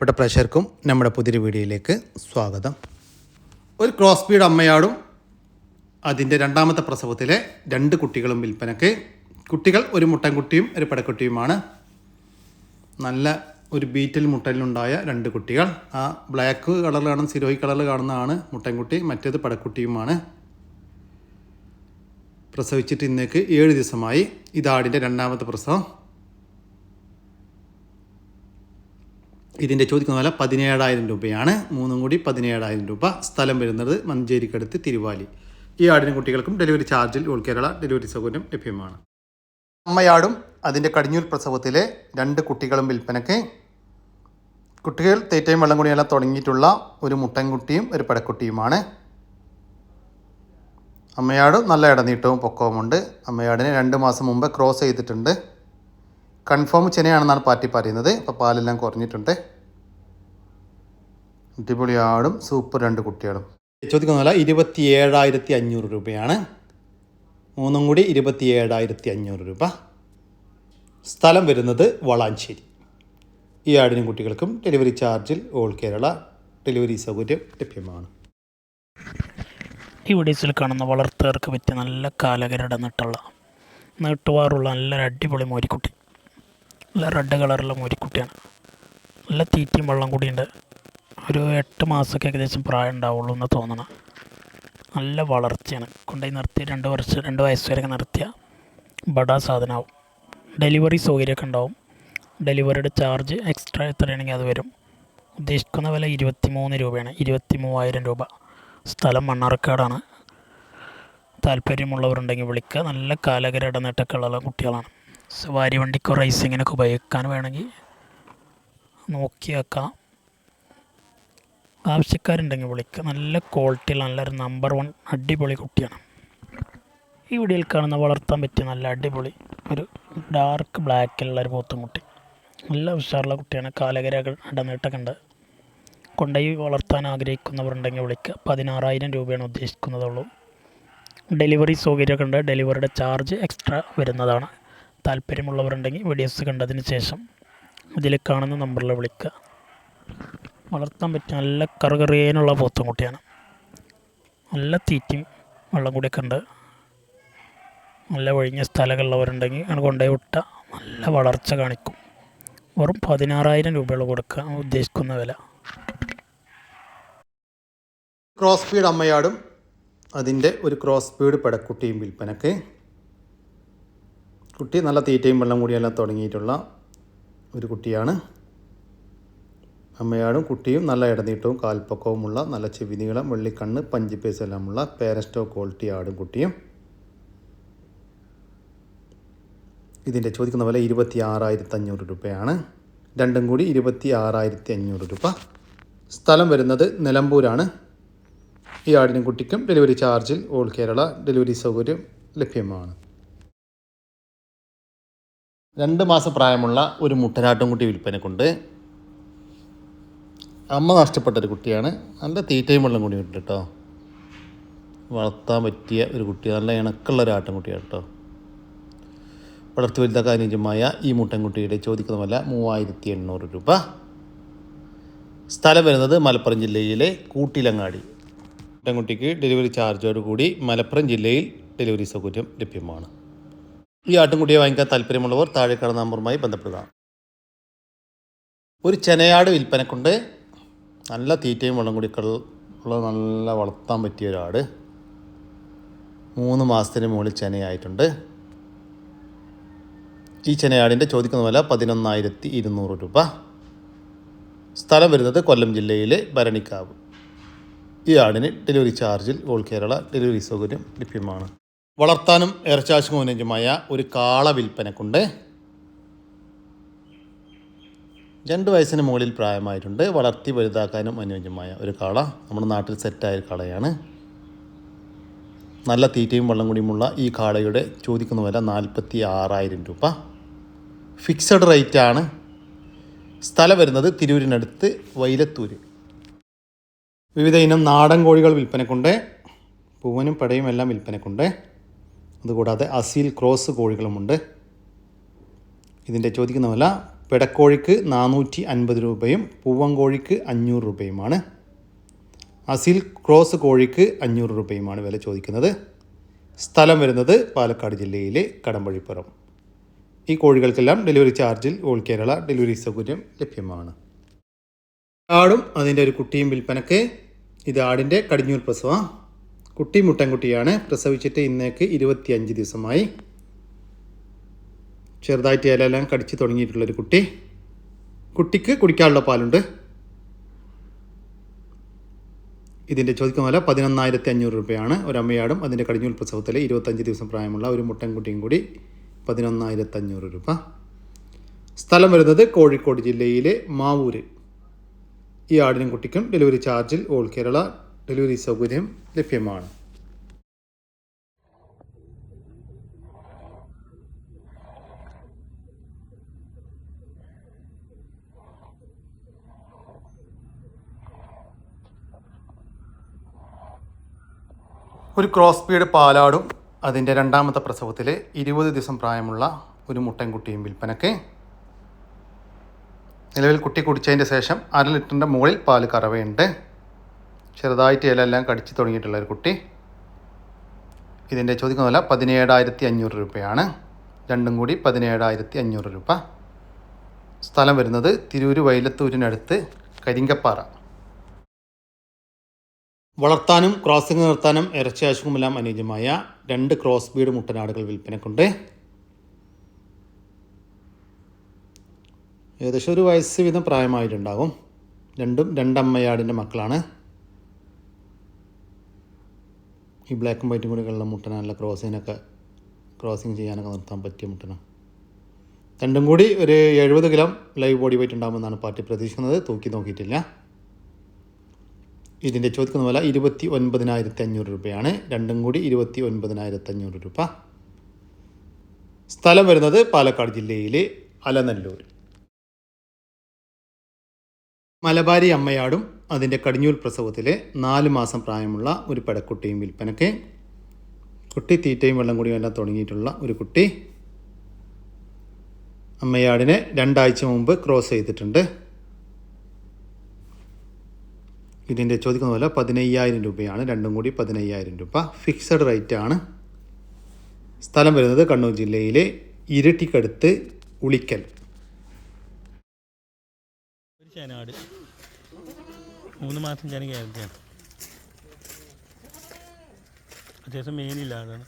പ്രിയപ്പെട്ട പ്രേക്ഷകർക്കും നമ്മുടെ പുതിയൊരു വീഡിയോയിലേക്ക് സ്വാഗതം. ഒരു ക്രോസ് ബീഡ് അമ്മയാടും അതിന്റെ രണ്ടാമത്തെ പ്രസവത്തിലെ രണ്ട് കുട്ടികളും വിൽപ്പനക്ക് കുട്ടികൾ ഒരു മുട്ടൻകുട്ടിയും ഒരു പടക്കുട്ടിയുമാണ്. നല്ല ഒരു ബീറ്റൽ മുട്ടലിനുണ്ടായ രണ്ട് കുട്ടികൾ. ആ ബ്ലാക്ക് കളറിൽ കാണുന്ന സിരോഹി കളറിൽ കാണുന്നതാണ് മുട്ടൻകുട്ടി മറ്റേത് പടക്കുട്ടിയുമാണ്. പ്രസവിച്ചിട്ട് ഇന്നേക്ക് ഏഴ് ദിവസമായി. ഇതാടിന്റെ രണ്ടാമത്തെ പ്രസവം. ഇതിന്റെ ചോദിക്കുന്ന വില പതിനേഴായിരം രൂപയാണ്. മൂന്നും കൂടി പതിനേഴായിരം രൂപ. സ്ഥലം വരുന്നത് മഞ്ചേരിക്കടുത്ത് തിരുവാലി. ഈ ആടിനും കുട്ടികൾക്കും ഡെലിവറി ചാർജിൽ ഓൾ കേരള ഡെലിവറി സൗകര്യം ലഭ്യമാണ്. അമ്മയാടും അതിന്റെ കടിഞ്ഞൂൽ പ്രസവത്തിലെ രണ്ട് കുട്ടികളും വിൽപ്പനയ്ക്ക് കുട്ടികൾ തേറ്റയും വെള്ളം കുടിയെല്ലാം തുടങ്ങിയിട്ടുള്ള ഒരു മുട്ടൻകുട്ടിയും ഒരു പടക്കുട്ടിയുമാണ്. അമ്മയാട് നല്ല ഇടനീട്ടവും പൊക്കവുമുണ്ട് അമ്മയാടിനെ രണ്ട് മാസം മുമ്പ് ക്രോസ് ചെയ്തിട്ടുണ്ട്. കൺഫേം ചെനയാണെന്നാണ് പാർട്ടി പറയുന്നത്. അപ്പോൾ പാലെല്ലാം കുറഞ്ഞിട്ടുണ്ട്. അടിപൊളി ആടും സൂപ്പർ രണ്ട് കുട്ടികളും. ചോദിക്കുന്ന വില ഇരുപത്തി ഏഴായിരത്തി അഞ്ഞൂറ് രൂപയാണ്. മൂന്നും കൂടി ഇരുപത്തി ഏഴായിരത്തി അഞ്ഞൂറ് രൂപ. സ്ഥലം വരുന്നത് വളാഞ്ചേരി. ഈ ആടിനും കുട്ടികൾക്കും ഡെലിവറി ചാർജിൽ ഓൾ കേരള ഡെലിവറി സൗകര്യം ലഭ്യമാണ്. ഈ വീഡിയോസിൽ കാണുന്ന വളർത്തുകാർക്ക് പറ്റിയ നല്ല കാലകരട നട്ടുള്ള നീട്ടുവാറുള്ള നല്ലൊരു അടിപൊളി മോരിക്കുട്ടി. നല്ല റെഡ് കളറുള്ള മോരിക്കുട്ടിയാണ്. നല്ല തീറ്റയും വെള്ളം കൂടിയുണ്ട്. ഒരു എട്ട് മാസമൊക്കെ ഏകദേശം പ്രായം ഉണ്ടാവുള്ളൂ എന്ന് തോന്നണം. നല്ല വളർച്ചയാണ്. കൊണ്ടുപോയി നിർത്തി രണ്ട് വർഷം രണ്ട് വയസ്സ് നിർത്തിയ ബഡാ സാധനമാവും ഡെലിവറി സൗകര്യമൊക്കെ ഉണ്ടാവും. ഡെലിവറിയുടെ ചാർജ് എക്സ്ട്രാ എത്രയാണെങ്കിൽ അത് വരും. ഉദ്ദേശിക്കുന്ന വില ഇരുപത്തി മൂന്ന് രൂപയാണ്. ഇരുപത്തി മൂവായിരം രൂപ. സ്ഥലം മണ്ണാർക്കാടാണ്. താല്പര്യമുള്ളവരുണ്ടെങ്കിൽ വിളിക്കുക. നല്ല കാലകര ഇടനേട്ടൊക്കെ ഉള്ള കുട്ടികളാണ്. സവാരി വണ്ടിക്കോ റൈസിങ്ങിനൊക്കെ ഉപയോഗിക്കാൻ വേണമെങ്കിൽ നോക്കി വെക്കാം ആവശ്യക്കാരുണ്ടെങ്കിൽ വിളിക്കുക നല്ല ക്വാളിറ്റിയുള്ള നല്ലൊരു നമ്പർ വൺ അടിപൊളി കുട്ടിയാണ്. ഈ വീഡിയോയിൽ കാണുന്ന വളർത്താൻ പറ്റിയ നല്ല അടിപൊളി ഒരു ഡാർക്ക് ബ്ലാക്കിലുള്ള ഒരു പോത്തുംകുട്ടി നല്ല ഉഷാറുള്ള കുട്ടിയാണ്. കാലകരകൾ ഇടനീട്ടൊക്കെ ഉണ്ട്. കൊണ്ടുപോയി വളർത്താൻ ആഗ്രഹിക്കുന്നവരുണ്ടെങ്കിൽ വിളിക്കുക പതിനാറായിരം രൂപയാണ് ഉദ്ദേശിക്കുന്നതുള്ളൂ. ഡെലിവറി സൗകര്യമൊക്കെ ഉണ്ട്. ഡെലിവറിയുടെ ചാർജ് എക്സ്ട്രാ വരുന്നതാണ്. താല്പര്യമുള്ളവരുണ്ടെങ്കിൽ വീഡിയോസ് കണ്ടതിന് ശേഷം ഇതിൽ കാണുന്ന നമ്പറിൽ വിളിക്കുക വളർത്താൻ പറ്റിയ നല്ല കറുകറിയേനുള്ള പോത്തും കുട്ടിയാണ്. നല്ല തീറ്റയും വെള്ളം കൂടിയൊക്കെ ഉണ്ട്. നല്ല ഒഴിഞ്ഞ സ്ഥലങ്ങളുള്ളവരുണ്ടെങ്കിൽ അങ്ങനെ കൊണ്ടുപോയി വിട്ടാൽ നല്ല വളർച്ച കാണിക്കും. വെറും പതിനാറായിരം രൂപയുള്ള കൊടുക്കുക. ഉദ്ദേശിക്കുന്ന വില. ക്രോസ് ഫീഡ് അമ്മയാടും. അതിന്റെ ഒരു ക്രോസ് ഫീഡ് പെടക്കുട്ടിയും വിൽപ്പനക്ക്. കുട്ടി നല്ല തീറ്റയും വെള്ളം കൂടിയെല്ലാം തുടങ്ങിയിട്ടുള്ള ഒരു കുട്ടിയാണ്. അമ്മയാടും കുട്ടിയും നല്ല ഇടനീട്ടവും കാൽപ്പക്കവുമുള്ള നല്ല ചെവി നീളം വെള്ളിക്കണ്ണ് പഞ്ചിപ്പേസ് എല്ലാമുള്ള പേരസ്റ്റോ ക്വാളിറ്റി ആടും കുട്ടിയും. ഇതിന്റെ ചോദിക്കുന്ന വില ഇരുപത്തി ആറായിരത്തി അഞ്ഞൂറ് രൂപയാണ്. രണ്ടും കൂടി ഇരുപത്തി ആറായിരത്തി അഞ്ഞൂറ് രൂപ. സ്ഥലം വരുന്നത് നിലമ്പൂരാണ്. ഈ ആടിനും കുട്ടിക്കും ഡെലിവറി ചാർജിൽ ഓൾ കേരള ഡെലിവറി സൗകര്യം ലഭ്യമാണ്. രണ്ട് മാസം പ്രായമുള്ള ഒരു മുട്ടനാട്ടും കുട്ടി വിൽപ്പനക്കുണ്ട്. അമ്മ നഷ്ടപ്പെട്ട ഒരു കുട്ടിയാണ്. നല്ല തീറ്റയും വെള്ളം കൂടി കിട്ടും കേട്ടോ. വളർത്താൻ പറ്റിയ ഒരു കുട്ടി നല്ല ഇണക്കുള്ള ഒരു ആട്ടിൻകുട്ടിയാണ് കേട്ടോ. വളർത്തി വലുതാക്കാൻ അനുജമായ ഈ മുട്ടൻകുട്ടിയുടെ ചോദിക്കുന്ന വില മൂവായിരത്തി എണ്ണൂറ് രൂപ. സ്ഥലം വരുന്നത് മലപ്പുറം ജില്ലയിലെ കൂട്ടിലങ്ങാടി. മുട്ടൻകുട്ടിക്ക് ഡെലിവറി ചാർജോട് കൂടി മലപ്പുറം ജില്ലയിൽ ഡെലിവറി സൗകര്യം ലഭ്യമാണ്. ഈ ആട്ടിൻകുട്ടിയെ വാങ്ങിക്കാൻ താല്പര്യമുള്ളവർ താഴെ കാണുന്ന നമ്പറുമായി ബന്ധപ്പെടുക. ഒരു ചെനയാട് വിൽപ്പനക്കുണ്ട്. നല്ല തീറ്റയും വെള്ളം കുടിക്കൾ ഉള്ള നല്ല വളർത്താൻ പറ്റിയ ഒരാട്. മൂന്ന് മാസത്തിന് മുകളിൽ ചെനയായിട്ടുണ്ട്. ഈ ചെനയാടിന്റെ ചോദിക്കുന്ന വില പതിനൊന്നായിരത്തി ഇരുന്നൂറ് രൂപ. സ്ഥലം വരുന്നത് കൊല്ലം ജില്ലയിലെ ഭരണിക്കാവ്. ഈ ആടിന് ഡെലിവറി ചാർജിൽ ഓൾ കേരള ഡെലിവറി സൗകര്യം ലഭ്യമാണ്. വളർത്താനും ഇറച്ചാശും അനുയോജ്യമായ ഒരു കാള വിൽപ്പനക്കുണ്ട്. രണ്ട് വയസ്സിന് മുകളിൽ പ്രായമായിട്ടുണ്ട്. വളർത്തി വലുതാക്കാനും അനുയോജ്യമായ ഒരു കാള. നമ്മുടെ നാട്ടിൽ സെറ്റായ കാളയാണ്. നല്ല തീറ്റയും വെള്ളം കൂടിയുമുള്ള ഈ കാളയുടെ ചോദിക്കുന്ന വില നാൽപ്പത്തി ആറായിരം രൂപ. ഫിക്സഡ് റേറ്റ് ആണ് സ്ഥലം വരുന്നത് തിരൂരിനടുത്ത് വൈലത്തൂര്. വിവിധ ഇനം നാടൻ കോഴികൾ വിൽപ്പനക്കുണ്ട്. പൂവനും പടയും എല്ലാം വിൽപ്പനക്കുണ്ട്. അതുകൂടാതെ അസീൽ ക്രോസ് കോഴികളുമുണ്ട്. ഇതിന്റെ ചോദിക്കുന്ന വില പിടക്കോഴിക്ക് നാനൂറ്റി അൻപത് രൂപയും പൂവങ്കോഴിക്ക് അഞ്ഞൂറ് രൂപയുമാണ്. അസിൽ ക്രോസ് കോഴിക്ക് അഞ്ഞൂറ് രൂപയുമാണ് വില ചോദിക്കുന്നത്. സ്ഥലം വരുന്നത് പാലക്കാട് ജില്ലയിലെ കടമ്പഴിപ്പുറം. ഈ കോഴികൾക്കെല്ലാം ഡെലിവറി ചാർജിൽ ഓൾ കേരള ഡെലിവറി സൗകര്യം ലഭ്യമാണ്. ആടും അതിന്റെ ഒരു കുട്ടിയും വിൽപ്പനക്ക്. ഇത് ആടിന്റെ കടിഞ്ഞൂർ പ്രസവ. കുട്ടി മുട്ടൻകുട്ടിയാണ്. പ്രസവിച്ചിട്ട് ഇന്നേക്ക് ഇരുപത്തിയഞ്ച് ദിവസമായി. ചെറുതായിട്ട് ഇലയെല്ലാം കടിച്ച് തുടങ്ങിയിട്ടുള്ളൊരു കുട്ടി. കുട്ടിക്ക് കുടിക്കാനുള്ള പാലുണ്ട്. ഇതിന്റെ ചോദിക്കുന്ന വില പതിനൊന്നായിരത്തി അഞ്ഞൂറ് രൂപയാണ്. ഒരു അമ്മയാടും അതിന്റെ കടിഞ്ഞൂൽ പ്രസവത്തിൽ ഇരുപത്തഞ്ച് ദിവസം പ്രായമുള്ള ഒരു മുട്ടൻകുട്ടിയും കൂടി പതിനൊന്നായിരത്തി അഞ്ഞൂറ് രൂപ. സ്ഥലം വരുന്നത് കോഴിക്കോട് ജില്ലയിലെ മാവൂര്. ഈ ആടിനും കുട്ടിക്കും ഡെലിവറി ചാർജിൽ ഓൾ കേരള ഡെലിവറി സൗകര്യം ലഭ്യമാണ്. ഒരു ക്രോസ് പീഡ് പാലാടും അതിന്റെ രണ്ടാമത്തെ പ്രസവത്തിൽ ഇരുപത് ദിവസം പ്രായമുള്ള ഒരു മുട്ടൻകുട്ടിയും വിൽപ്പനക്ക്. നിലവിൽ കുട്ടി കുടിച്ചതിന്റെ ശേഷം അര ലിറ്ററിന്റെ മുകളിൽ പാൽ കറവയുണ്ട്. ചെറുതായിട്ട് ഇലയെല്ലാം കടിച്ചു തുടങ്ങിയിട്ടുള്ള ഒരു കുട്ടി. ഇതിന്റെ ചോദിക്കുന്ന വില പതിനേഴായിരത്തി അഞ്ഞൂറ് രൂപയാണ്. രണ്ടും കൂടി പതിനേഴായിരത്തി അഞ്ഞൂറ് രൂപ. സ്ഥലം വരുന്നത് തിരൂര് വൈലത്തൂരിനടുത്ത് കരിങ്കപ്പാറ. വളർത്താനും ക്രോസിംഗ് നിർത്താനും ഇറച്ചിയാശുക്കുമെല്ലാം അനുയോജ്യമായ രണ്ട് ക്രോസ് ബീഡ് മുട്ടനാടുകൾ വിൽപ്പനക്കുണ്ട്. ഏകദേശം ഒരു വയസ്സ് വീതം പ്രായമായിട്ടുണ്ടാകും. രണ്ടും രണ്ടമ്മയാടിന്റെ മക്കളാണ്. ഈ ബ്ലാക്കും വൈറ്റും കൂടി ഉള്ള മുട്ടന ക്രോസിങ്ങിനൊക്കെ ക്രോസിങ് ചെയ്യാനൊക്കെ നിർത്താൻ പറ്റിയ മുട്ടന രണ്ടും കൂടി ഒരു എഴുപത് കിലോ ലൈവ് ബോഡി വെയിറ്റ് ഉണ്ടാകുമെന്നാണ് പാർട്ടി പ്രതീക്ഷിക്കുന്നത്. തൂക്കി നോക്കിയിട്ടില്ല. ഇതിന്റെ ചോദിക്കുന്ന വില ഇരുപത്തി ഒൻപതിനായിരത്തി അഞ്ഞൂറ് രൂപയാണ്. രണ്ടും കൂടി ഇരുപത്തി ഒൻപതിനായിരത്തി അഞ്ഞൂറ് രൂപ. സ്ഥലം വരുന്നത് പാലക്കാട് ജില്ലയിലെ അലനല്ലൂർ. മലബാരി അമ്മയാടും അതിന്റെ കടിഞ്ഞൂൽ പ്രസവത്തിലെ നാല് മാസം പ്രായമുള്ള ഒരു പെടക്കുട്ടിയും വിൽപ്പനയ്ക്ക് കുട്ടി തീറ്റയും വെള്ളം കൂടിയും എല്ലാം തുടങ്ങിയിട്ടുള്ള ഒരു കുട്ടി. അമ്മയാടിനെ രണ്ടാഴ്ച മുമ്പ് ക്രോസ് ചെയ്തിട്ടുണ്ട്. ഇതിന്റെ ചോദിക്കുന്ന പോലെ പതിനയ്യായിരം രൂപയാണ്. രണ്ടും കൂടി പതിനയ്യായിരം രൂപ. ഫിക്സഡ് റേറ്റ് ആണ്. സ്ഥലം വരുന്നത് കണ്ണൂർ ജില്ലയിലെ ഇരട്ടിക്കടുത്ത് ഉളിക്കൽ. മൂന്ന് മാസം ഞാൻ അത്യാവശ്യം മെയിനില്ല അതാണ്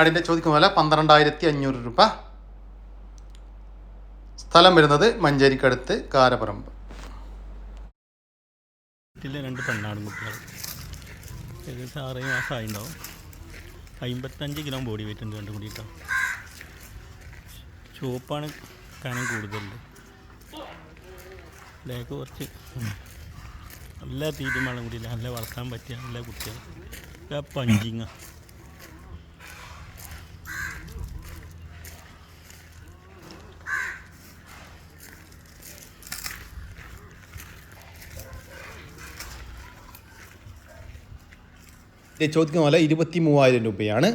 ആടിന്റെ ചോദിക്കുന്ന വില പന്ത്രണ്ടായിരത്തി അഞ്ഞൂറ് രൂപ. സ്ഥലം വരുന്നത് മഞ്ചേരിക്കടുത്ത് കാരപ്പറമ്പ് വീട്ടിലെ രണ്ട് പെണ്ണാടും കുട്ടികൾ ഏകദേശം ആറ് മാസമായി ഉണ്ടാവും അമ്പത്തഞ്ച് കിലോ ബോഡി വെയിറ്റ് ഉണ്ട് രണ്ടും കൂടിയിട്ടോ ചുവപ്പാണ് കനം കൂടുതൽ ലേക്ക് കുറച്ച് നല്ല തീരുമാനം കൂടിയില്ല. നല്ല വളർത്താൻ പറ്റിയ നല്ല കുട്ടികൾ പഞ്ചിങ്ങ. ചോദിക്കുന്ന പോലെ ഇരുപത്തി മൂവായിരം രൂപയാണ്.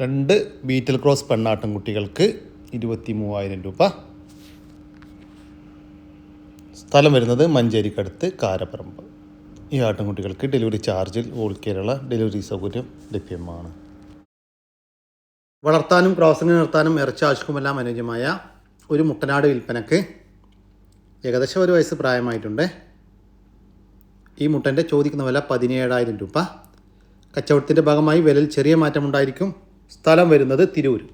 രണ്ട് ബീറ്റൽ ക്രോസ് പെണ്ണാട്ടം കുട്ടികൾക്ക് ഇരുപത്തി മൂവായിരം രൂപ. സ്ഥലം വരുന്നത് മഞ്ചേരിക്കടുത്ത് കാരപ്പറമ്പ്. ഈ ആട്ടിൻകുട്ടികൾക്ക് ഡെലിവറി ചാർജിൽ ഓൾ കേരള ഡെലിവറി സൗകര്യം ലഭ്യമാണ്. വളർത്താനും ക്രോസിംഗ് നിർത്താനും ഇറച്ചി ആവശ്യവുമെല്ലാം അനുയോജ്യമായ ഒരു മുട്ടനാട് വിൽപ്പനക്ക് ഏകദേശം ഒരു വയസ്സ് പ്രായമായിട്ടുണ്ട്. ഈ മുട്ടന്റെ ചോദിക്കുന്ന വില പതിനേഴായിരം രൂപ. കച്ചവടത്തിന്റെ ഭാഗമായി വിലയിൽ ചെറിയ മാറ്റമുണ്ടായിരിക്കും. സ്ഥലം വരുന്നത് തിരൂർ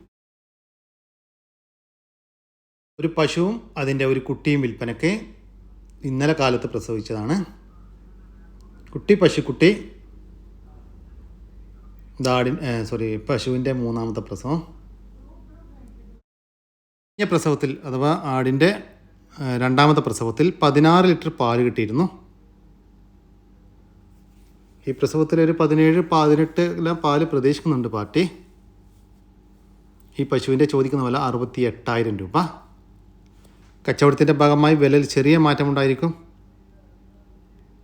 ഒരു പശുവും അതിന്റെ ഒരു കുട്ടിയും വിൽപ്പനയ്ക്ക് ഇന്നലെ കാലത്ത് പ്രസവിച്ചതാണ്. കുട്ടി പശുക്കുട്ടി ദാടി സോറി പശുവിന്റെ മൂന്നാമത്തെ പ്രസവം. കഴിഞ്ഞ പ്രസവത്തിൽ അഥവാ ആടിന്റെ രണ്ടാമത്തെ പ്രസവത്തിൽ പതിനാറ് ലിറ്റർ പാൽ കിട്ടിയിരുന്നു. ഈ പ്രസവത്തിൽ ഒരു പതിനേഴ് പതിനെട്ട് പാൽ പ്രതീക്ഷിക്കുന്നുണ്ട് പാർട്ടി. ഈ പശുവിന്റെ ചോദിക്കുന്ന വില അറുപത്തി എട്ടായിരം രൂപ. കച്ചവടത്തിന്റെ ഭാഗമായി വിലയിൽ ചെറിയ മാറ്റമുണ്ടായിരിക്കും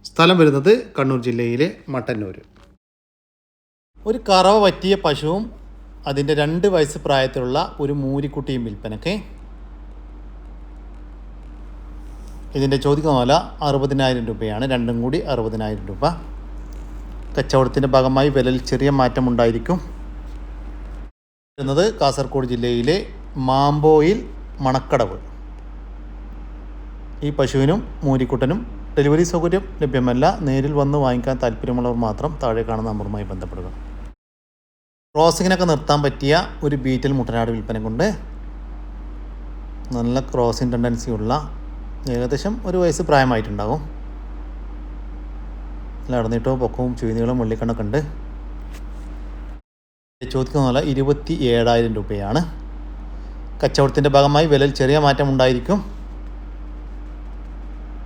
സ്ഥലം വരുന്നത് കണ്ണൂർ ജില്ലയിലെ മട്ടന്നൂർ. ഒരു കറവ പറ്റിയ പശുവും അതിന്റെ രണ്ട് വയസ്സ് പ്രായത്തിലുള്ള ഒരു മൂരിക്കുട്ടിയും വിൽപ്പനക്ക് ഇതിന്റെ ചോദിക്കുന്ന വില അറുപതിനായിരം രൂപയാണ്. രണ്ടും കൂടി അറുപതിനായിരം രൂപ. കച്ചവടത്തിന്റെ ഭാഗമായി വിലയിൽ ചെറിയ മാറ്റമുണ്ടായിരിക്കും. വരുന്നത് കാസർഗോഡ് ജില്ലയിലെ മാമ്പോയിൽ മണക്കടവ്. ഈ പശുവിനും മൂരിക്കുട്ടനും ഡെലിവറി സൗകര്യം ലഭ്യമല്ല. നേരിൽ വന്ന് വാങ്ങിക്കാൻ താല്പര്യമുള്ളവർ മാത്രം താഴെ കാണുന്ന നമ്പറുമായി ബന്ധപ്പെടുക. ക്രോസിങ്ങിനൊക്കെ നിർത്താൻ പറ്റിയ ഒരു ബീറ്റൽ മുട്ടനാട് വിൽപ്പന കൊണ്ട് നല്ല ക്രോസിങ് ടെൻഡൻസി ഉള്ള ഏകദേശം ഒരു വയസ്സ് പ്രായമായിട്ടുണ്ടാകും നല്ല ഇടന്നിട്ടോ പൊക്കവും ചുവീനുകളും വെള്ളിക്കണ്ണൊക്കെ ഉണ്ട്. ചോദിക്കുന്ന ഇരുപത്തി ഏഴായിരം രൂപയാണ്. കച്ചവടത്തിന്റെ ഭാഗമായി വിലയിൽ ചെറിയ മാറ്റം ഉണ്ടായിരിക്കും.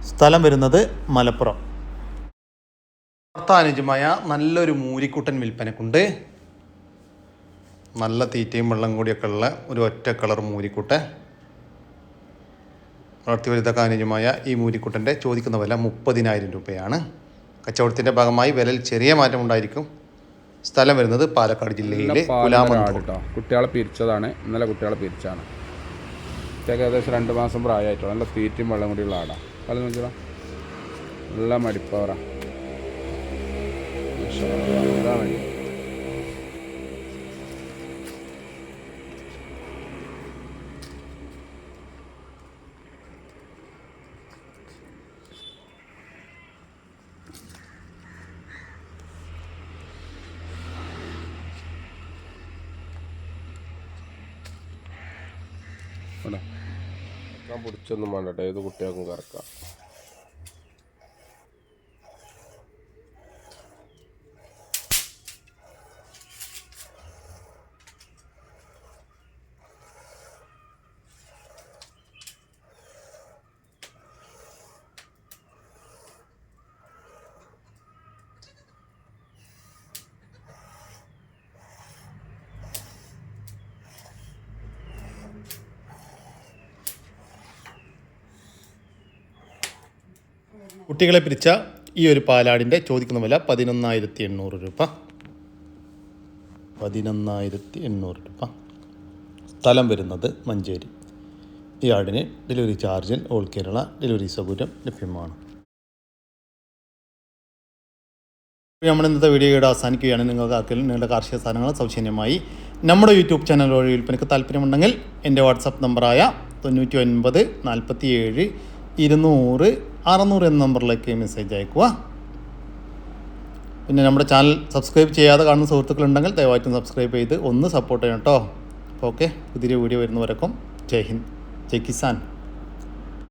സ്ഥലം വരുന്നത് മലപ്പുറം. ഭർത്താനുജമായ നല്ലൊരു മൂരിക്കുട്ടൻ വിൽപ്പനക്കുണ്ട്. നല്ല തീറ്റയും വെള്ളം കൂടിയൊക്കെ ഉള്ള ഒരു ഒറ്റ കളർ മൂരിക്കുട്ടൻ. വളർത്തി വലുതൊക്കെ അനുജമായ ഈ മൂരിക്കുട്ടന്റെ ചോദിക്കുന്ന വില മുപ്പതിനായിരം രൂപയാണ്. കച്ചവടത്തിന്റെ ഭാഗമായി വിലയിൽ ചെറിയ മാറ്റം ഉണ്ടായിരിക്കും. സ്ഥലം വരുന്നത് പാലക്കാട് ജില്ലയിലെ കേട്ടോ. കുട്ടികളെ പിരിച്ചതാണ്. ഇന്നലെ കുട്ടികളെ പിരിച്ചാണ്. ഏകദേശം രണ്ട് മാസം പ്രായമായിട്ടുള്ള നല്ല തീറ്റയും വെള്ളം കൂടിയുള്ള ആടാ പല നോക്കിയോ നല്ല മടിപ്പവറ ഇതാണ് കേട്ടോ പിടിച്ചൊന്നും വേണ്ട ഏത് കുട്ടികൾക്കും കറക്കാം. കുട്ടികളെ പിരിച്ച ഈ ഒരു പാലാടിന്റെ ചോദിക്കുന്ന വില പതിനൊന്നായിരത്തി എണ്ണൂറ് രൂപ. പതിനൊന്നായിരത്തി എണ്ണൂറ് രൂപ. സ്ഥലം വരുന്നത് മഞ്ചേരി. ഈ ആടിന് ഡെലിവറി ചാർജിൽ ഓൾ കേരള ഡെലിവറി സൗകര്യം ലഭ്യമാണ്. നമ്മൾ ഇന്നത്തെ വീഡിയോയുടെ അവസാനിക്കുകയാണ്. നിങ്ങൾക്ക് നിങ്ങളുടെ കാർഷിക സാധനങ്ങൾ സൗജന്യമായി നമ്മുടെ യൂട്യൂബ് ചാനൽ വഴി വിൽപ്പനയ്ക്ക് താല്പര്യമുണ്ടെങ്കിൽ എന്റെ വാട്സപ്പ് നമ്പറായ തൊണ്ണൂറ്റി ഒൻപത് നാൽപ്പത്തി ഏഴ് ഇരുന്നൂറ് അറുന്നൂറ് എന്ന നമ്പറിലേക്ക് മെസ്സേജ് അയക്കുക പിന്നെ നമ്മുടെ ചാനൽ സബ്സ്ക്രൈബ് ചെയ്യാതെ കാണുന്ന സുഹൃത്തുക്കളുണ്ടെങ്കിൽ ദയവായിട്ടും സബ്സ്ക്രൈബ് ചെയ്ത് ഒന്ന് സപ്പോർട്ട് ചെയ്യണം കേട്ടോ അപ്പോൾ ഓക്കെ? പുതിയ വീഡിയോ വരുന്നവരൊക്കെ. ജയ് ഹിന്ദ്. ജയ് കിസാൻ.